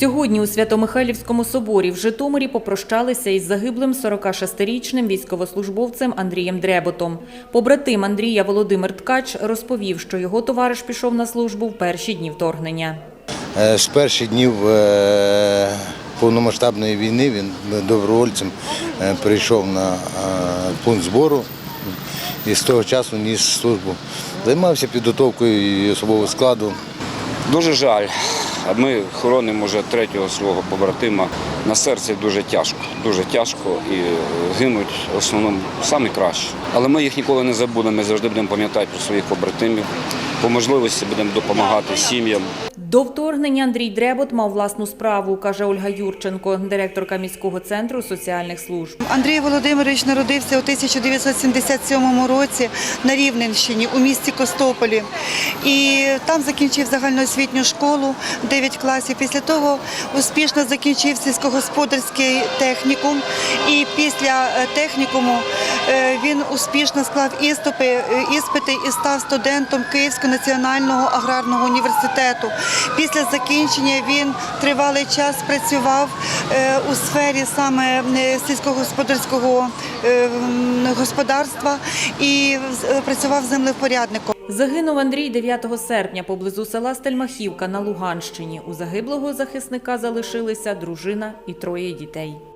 Сьогодні у Свято-Михайлівському соборі в Житомирі попрощалися із загиблим 46-річним військовослужбовцем Андрієм Дреботом. Побратим Андрія Володимир Ткач розповів, що його товариш пішов на службу в перші дні вторгнення. Е, З перших днів е, повномасштабної війни він добровольцем е, прийшов на пункт збору і з того часу ніс службу. Займався підготовкою і особового складу. Дуже жаль. А Ми хоронимо вже третього свого побратима. На серці дуже тяжко, дуже тяжко і гинуть в основному самі кращі. Але ми їх ніколи не забудемо. Ми завжди будемо пам'ятати про своїх побратимів. По можливості будемо допомагати сім'ям. До вторгнення Андрій Дребот мав власну справу, каже Ольга Юрченко, директорка міського центру соціальних служб. Андрій Володимирович народився у 1977 році на Рівненщині у місті Костополі. І там закінчив загальноосвітню школу 9 класів. Після того успішно закінчив сільськогосподарський технікум. І після е, технікуму він успішно склав е, іспити і став студентом Київського національного аграрного університету. Після закінчення він тривалий час працював е, у сфері саме е, сільськогосподарського е, господарства і е, працював землевпорядником. Загинув Андрій 9 серпня поблизу села Стельмахівка на Луганщині. У загиблого захисника залишилися дружина і троє дітей.